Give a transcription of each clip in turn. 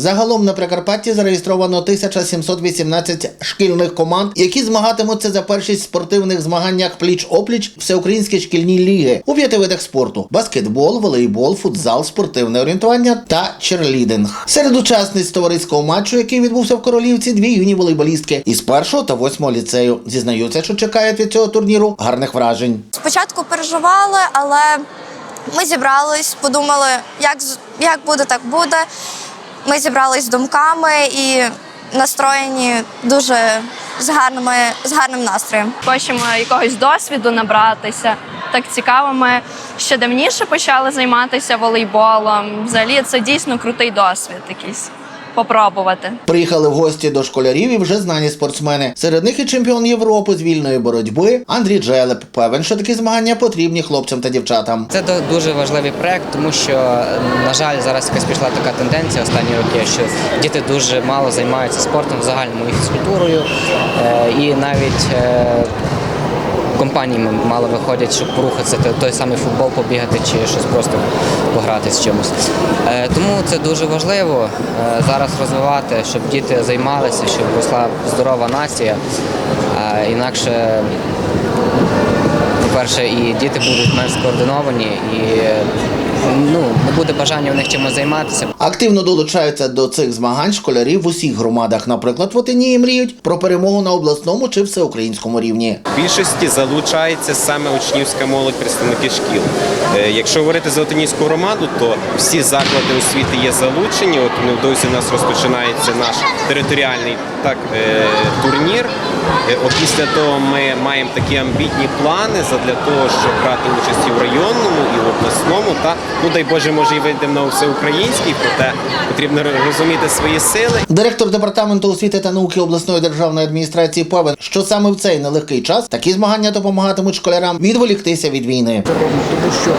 Загалом на Прикарпатті зареєстровано 1718 шкільних команд, які змагатимуться за першість спортивних змаганнях пліч-опліч всеукраїнські шкільні ліги у п'яти видах спорту: баскетбол, волейбол, футзал, спортивне орієнтування та черлідинг. Серед учасниць товариського матчу, який відбувся в Королівці, дві юні волейболістки із першого та восьмого ліцею. Зізнаються, що чекають від цього турніру гарних вражень. Спочатку переживали, але ми зібрались, подумали, як, як буде, так буде. Ми зібрались з думками і настроєні дуже з, гарними, з гарним настроєм. Хочемо якогось досвіду набратися. Так цікаво, ми ще давніше почали займатися волейболом. Взагалі це дійсно крутий досвід якийсь попробувати. Приїхали в гості до школярів і вже знані спортсмени. Серед них і чемпіон Європи з вільної боротьби Андрій Джелеп. Певен, що такі змагання потрібні хлопцям та дівчатам. Це дуже важливий проект, тому що, на жаль, зараз якась пішла така тенденція останні роки, що діти дуже мало займаються спортом в загальному і фізкультурою, е, і навіть е, компанії мало виходять, щоб порухатися, той- самий футбол побігати чи щось просто пограти з чимось. Е, Тому це дуже важливо е, зараз розвивати, щоб діти займалися, щоб росла здорова нація. Інакше по-перше, і діти будуть менш скоординовані, і е, ну, не буде бажання в них чимось займатися. Активно долучаються до цих змагань школярі в усіх громадах. Наприклад, в Отині мріють про перемогу на обласному чи всеукраїнському рівні. В більшості залучається саме учнівська молодь, представники шкіл. Е, Якщо говорити за Отинійську громаду, то всі заклади освіти є залучені. От невдовзі у нас розпочинається наш територіальний так, е, турнір. Е, от Після того ми маємо такі амбітні плани для того, щоб брати участь і в районному, і в обласному. Та ну дай Боже, може і вийдемо на всеукраїнський, проте потрібно розуміти свої сили. Директор департаменту освіти та науки обласної державної адміністрації певен, що саме в цей нелегкий час такі змагання допомагатимуть школярам відволіктися від війни. Тому що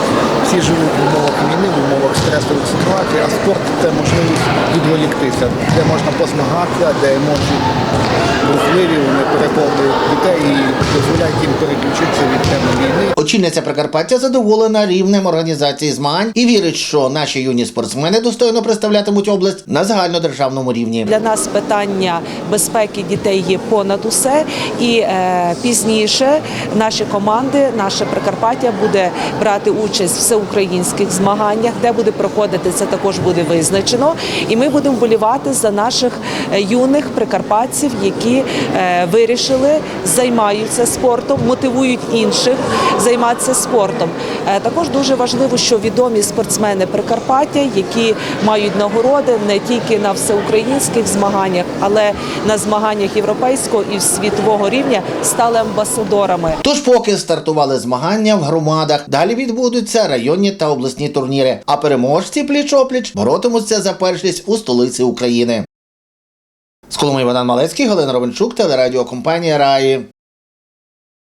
всі живуть в умовах війни, в умовах стресових ситуацій, а спорт це можливість відволіктися, де можна позмагатися, де емоції Thank you. Бурхливі, вони переповнюють дітей і дозволяють їм переключитися від теми війни. Очільниця Прикарпаття задоволена рівнем організації змагань і вірить, що наші юні спортсмени достойно представлятимуть область на загальнодержавному рівні. Для нас питання безпеки дітей є понад усе, і е, пізніше наші команди, наше Прикарпаття буде брати участь в всеукраїнських змаганнях, де буде проходити це також буде визначено. І ми будемо вболівати за наших е, юних прикарпатців, які вирішили займаються спортом, мотивують інших займатися спортом. Е, також дуже важливо, що відомі спортсмени Прикарпаття, які мають нагороди не тільки на всеукраїнських змаганнях, але на змаганнях європейського і світового рівня, стали амбасадорами. Тож, поки стартували змагання в громадах, далі відбудуться районні та обласні турніри. А переможці пліч-опліч боротимуться за першість у столиці України. З Коломиї Богдан Малецький, Галина Ровенчук, телерадіокомпанія Раї.